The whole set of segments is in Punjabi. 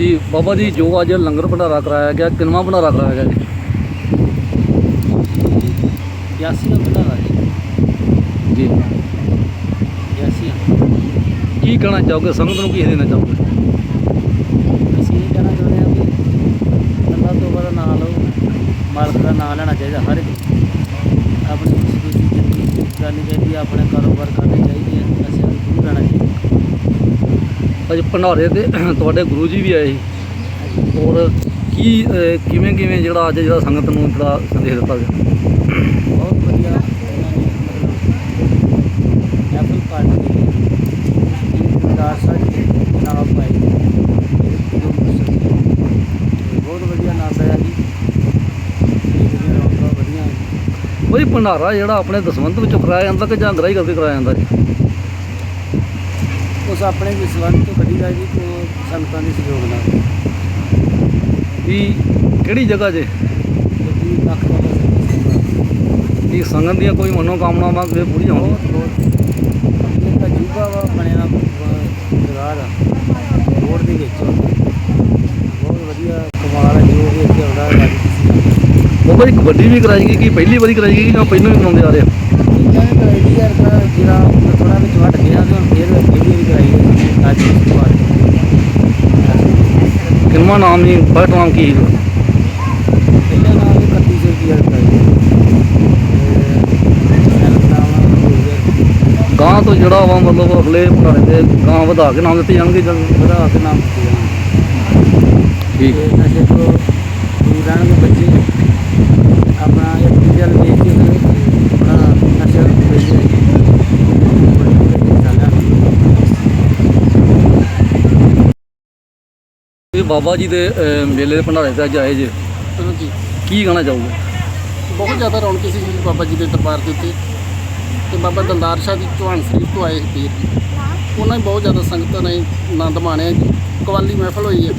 ਜੀ ਬਾਬਾ ਜੀ ਜੋ ਅੱਜ ਲੰਗਰ ਭੰਡਾਰਾ ਕਰਾਇਆ ਗਿਆ ਕਿੰਨਵਾਂ ਭੰਡਾਰਾ ਕਰਾਇਆ ਗਿਆ ਜੀ? ਦਾ ਭੰਡਾਰਾ ਜੀ। ਜੀ। ਬਿਆਸੀ ਕੀ ਕਹਿਣਾ ਚਾਹੋਗੇ? ਸੰਗਤ ਨੂੰ ਕੀ ਦੇਣਾ ਚਾਹੋਗੇ? ਅਸੀਂ ਇਹ ਕਹਿਣਾ ਚਾਹੁੰਦੇ ਹਾਂ ਵੀ ਅੱਲਾਹ ਤੋਂ ਬੜਾ ਨਾਮ ਲਓ ਮਾਲਕ ਦਾ ਨਾਮ ਲੈਣਾ ਚਾਹੀਦਾ ਹਰ ਇੱਕ ਨੂੰ। ਆਪਣੀ ਖੁਸ਼ੀ ਜ਼ਿੰਦਗੀ ਕਰਨੀ ਚਾਹੀਦੀ ਆਪਣੇ ਕਾਰੋਬਾਰ ਕਰਨੇ ਚਾਹੀਦੇ ਆ ਅਸੀਂ ਗੁਰੂ ਰਹਿਣਾ ਚਾਹੀਦਾ ਅੱਜ ਭੰਡਾਰੇ ਤੇ ਤੁਹਾਡੇ ਗੁਰੂ ਜੀ ਵੀ ਆਏ ਸੀ। ਔਰ ਕੀ ਕਿਵੇਂ ਕਿਵੇਂ ਜਿਹੜਾ ਅੱਜ ਜਿਹੜਾ ਸੰਗਤ ਨੂੰ ਜਿਹੜਾ ਸੰਦੇਸ਼ ਦਿੱਤਾ ਗਿਆ? ਬਹੁਤ ਵਧੀਆ। ਉਹਨਾਂ ਨੇ ਮਤਲਬ ਐਪਲ ਪਾਰਟੀ ਦੀ ਦਾਰ ਸਾਹਿਬ ਨਾਮ ਪਾਈ ਗੁਰੂ ਮੁਸਤਫਾ ਤੇ ਬਹੁਤ ਵਧੀਆ ਨਾਮ ਹੈ ਜੀ। ਵਧੀਆ ਭੰਡਾਰਾ ਜਿਹੜਾ ਆਪਣੇ ਦਸਵੰਤ ਵਿੱਚੋਂ ਕਰਾਇਆ ਜਾਂਦਾ ਕਿ ਜਾਂ ਗ੍ਰਾਈ ਕਰਕੇ ਕਰਾਇਆ ਜਾਂਦਾ ਜੀ? ਉਸ ਆਪਣੇ ਵਿਸ਼ਵਾਸ ਤੋਂ ਕੱਢੀਦਾ ਜੀ ਕੋ ਸੰਗਤਾਂ ਦੇ ਸਹਿਯੋਗ ਨਾਲ। ਵੀ ਕਿਹੜੀ ਜਗ੍ਹਾ 'ਜੇ? ਕਿਉਂਕਿ ਲੱਖ ਦਾ ਸੰਗਤ ਇਹ ਸੰਗਤ ਦੀਆਂ ਕੋਈ ਮਨੋਕਾਮਨਾਵਾਂ ਕੋਈ ਪੂਰੀਆਂ ਹੋਣ ਬਹੁਤ ਬਹੁਤ। ਇਹ ਤਾਂ ਜੂਬਾ ਵਾ ਬਣਿਆ ਜਗ੍ਹਾ ਦਾ। ਰੋਡ ਦੇ ਵਿੱਚ। ਬਹੁਤ ਵਧੀਆ ਕਮਾਲ ਹੈ ਜੋ ਵੀ ਇੱਥੇ ਆਉਂਦਾ ਹੈ ਬਾਬਾ ਜੀ ਕਬੱਡੀ ਵੀ ਕਰਾਈ ਗਈ ਕਿ ਪਹਿਲੀ ਵਾਰੀ ਕਰਾਈ ਗਈ ਜਾਂ ਪਹਿਲਾਂ ਵੀ ਕਰਾਉਂਦੇ ਆ ਰਹੇ ਆ? ਇਹਨਾਂ ਨੇ ਕਰਾਈ ਦੀ ਯਾਰ ਤਾਂ ਜਿਹੜਾ ਥੋੜਾ ਵਿੱਚ ਵੱਟ ਗਿਆ ਤੇ ਹੁਣ ਫੇਰ ਪਹਿਲੀ ਵਾਰੀ ਕਰਾਈ ਹੈ ਰਾਜੀ ਕਿਸੇ ਪਾਰਟੀ ਕਿੰਨਵਾਂ ਨਾਮ ਜੀ? ਫਸਟ ਨਾਮ ਕੀ? ਸੀ? ਪਹਿਲਾ ਨਾਮ ਵੀ 3100 ਰੁਪਇਆ ਕਰਾਈ ਤੇ ਸੈਲਫ ਨਾਮ ਹੋ ਗਿਆ ਗਾਂ ਤੋਂ ਜਿਹੜਾ ਵਾ ਮਤਲਬ ਅਗਲੇ ਭੰਡਾਰੇ ਦੇ ਗਾਂ ਵਧਾ ਕੇ ਨਾਮ ਦਿੱਤੇ ਜਾਣਗੇ ਵਧਾ ਕੇ ਨਾਮ ਦਿੱਤੇ ਜਾਣ ਠੀਕ ਤੇ ਨਸ਼ੇ ਤੋਂ ਦੂਰ ਰਹਿਣਗੇ ਬੱਚੇ ਆਪਣਾ ਇੱਕ ਦੂਜੇ ਨੂੰ ਵੇਖ ਕੇ ਫਿਰ ਆਪਣਾ ਨਸ਼ੇ ਨੂੰ ਵੇਚਦੇ ਇਹ ਬਾਬਾ ਜੀ ਦੇ ਅਹ, ਮੇਲੇ ਦੇ ਭੰਡਾਰੇ ਤੇ ਅੱਜ ਆਏ ਜੇ। ਜੀ ਕੀ ਕਹਿਣਾ ਚਾਹੋਗੇ? ਬਹੁਤ ਜ਼ਿਆਦਾ ਰੌਣਕ ਸੀ ਜੀ ਬਾਬਾ ਜੀ ਦੇ ਦਰਬਾਰ ਦੇ ਉੱਤੇ। ਤੇ ਬਾਬਾ ਦਲਦਾਰ ਸ਼ਾਹ ਜੀ ਚੌਹਾਨ ਸ਼ਰੀਫ ਤੋਂ ਆਏ ਸੀ ਪੀਰ ਜੀ ਉਹਨਾਂ ਨੇ ਬਹੁਤ ਜ਼ਿਆਦਾ ਸੰਗਤਾਂ ਨੇ ਆਨੰਦ ਮਾਣਿਆ ਜੀ। ਕਵਾਲੀ ਮਹਿਫਲ ਹੋਈ ਹੈ।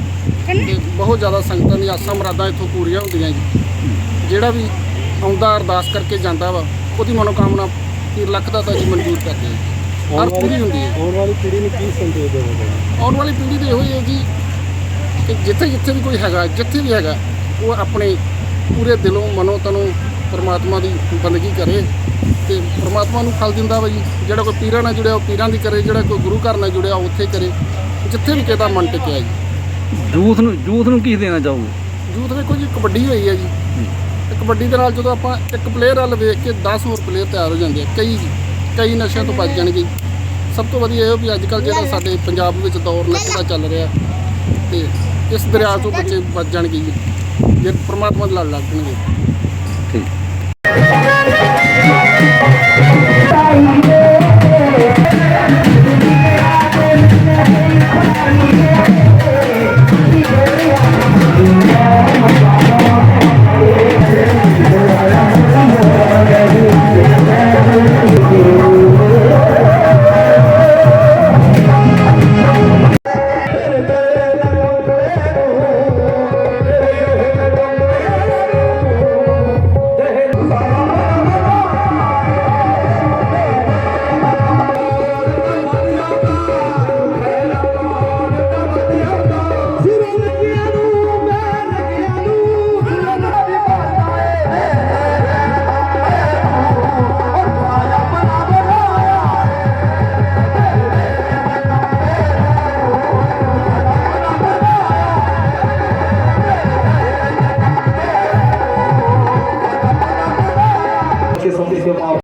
ਤੇ ਬਹੁਤ ਜ਼ਿਆਦਾ ਸੰਗਤਾਂ ਦੀ ਆਸਾਂ ਮੁਰਾਦਾਂ ਇੱਥੋਂ ਪੂਰੀਆਂ ਹੁੰਦੀਆਂ ਜੀ। ਜਿਹੜਾ ਵੀ ਆਉਂਦਾ ਅਰਦਾਸ ਕਰਕੇ ਜਾਂਦਾ ਵਾ ਉਹਦੀ ਮਨੋਕਾਮਨਾ ਪੀਰ ਲੱਖ ਦਾ ਤਾਂ ਜੀ ਮਨਜ਼ੂਰ ਕਰਦੇ ਆ ਹਰ ਪੂਰੀ ਹੁੰਦੀ ਹੈ ਆਉਣ ਵਾਲੀ ਪੀੜ੍ਹੀ ਨੂੰ ਕੀ ਸੰਦੇਸ਼ ਦੇਵੋਗੇ? ਆਉਣ ਵਾਲੀ ਪੀੜ੍ਹੀ ਦੇ ਇਹੋ ਹੀ ਹੈ ਜੀ ਕਿ ਜਿੱਥੇ ਜਿੱਥੇ ਵੀ ਕੋਈ ਹੈਗਾ ਜਿੱਥੇ ਵੀ ਹੈਗਾ ਉਹ ਆਪਣੇ ਪੂਰੇ ਦਿਲੋਂ ਮਨੋਂ ਤਨੋਂ ਪਰਮਾਤਮਾ ਦੀ ਬੰਦਗੀ ਕਰੇ ਤੇ ਪਰਮਾਤਮਾ ਨੂੰ ਫਲ ਦਿੰਦਾ ਵਾ ਜੀ। ਜਿਹੜਾ ਕੋਈ ਪੀਰਾਂ ਨਾਲ ਜੁੜਿਆ ਉਹ ਪੀਰਾਂ ਦੀ ਕਰੇ ਜਿਹੜਾ ਕੋਈ ਗੁਰੂ ਘਰ ਨਾਲ ਜੁੜਿਆ ਉਹ ਉੱਥੇ ਕਰੇ। ਜਿੱਥੇ ਵੀ ਕਿਹਦਾ ਮਨ ਟਿਕਿਆ ਜੀ। ਯੂਥ ਨੂੰ ਯੂਥ ਨੂੰ ਕੀ ਦੇਣਾ ਚਾਹੋਗੇ? ਯੂਥ ਵੇਖੋ ਜੀ ਕਬੱਡੀ ਹੋਈ ਹੈ ਜੀ। ਤੇ ਕਬੱਡੀ ਦੇ ਨਾਲ ਜਦੋਂ ਆਪਾਂ ਇੱਕ ਪਲੇਅਰ ਵੱਲ ਵੇਖ ਕੇ 10 ਹੋਰ ਪਲੇਅਰ ਤਿਆਰ ਹੋ ਜਾਂਦੇ ਆ ਕਈ ਕਈ ਨਸ਼ਿਆਂ ਤੋਂ ਬਚ ਜਾਣਗੇ ਸਭ ਤੋਂ ਵਧੀਆ ਇਹ ਵੀ ਅੱਜ ਕੱਲ ਜਿਹੜਾ ਸਾਡੇ ਪੰਜਾਬ ਵਿੱਚ ਦੌਰ ਨਸ਼ੇ ਦਾ ਚੱਲ ਰਿਹਾ ਤੇ ਇਸ ਦਰਿਆ ਤੋਂ ਬੱਚੇ ਬਚ ਜਾਣਗੇ ਜੀ। ਜੇ ਪਰਮਾਤਮਾ ਦੇ ਲੜ ਲੱਗਣਗੇ ਠੀਕ।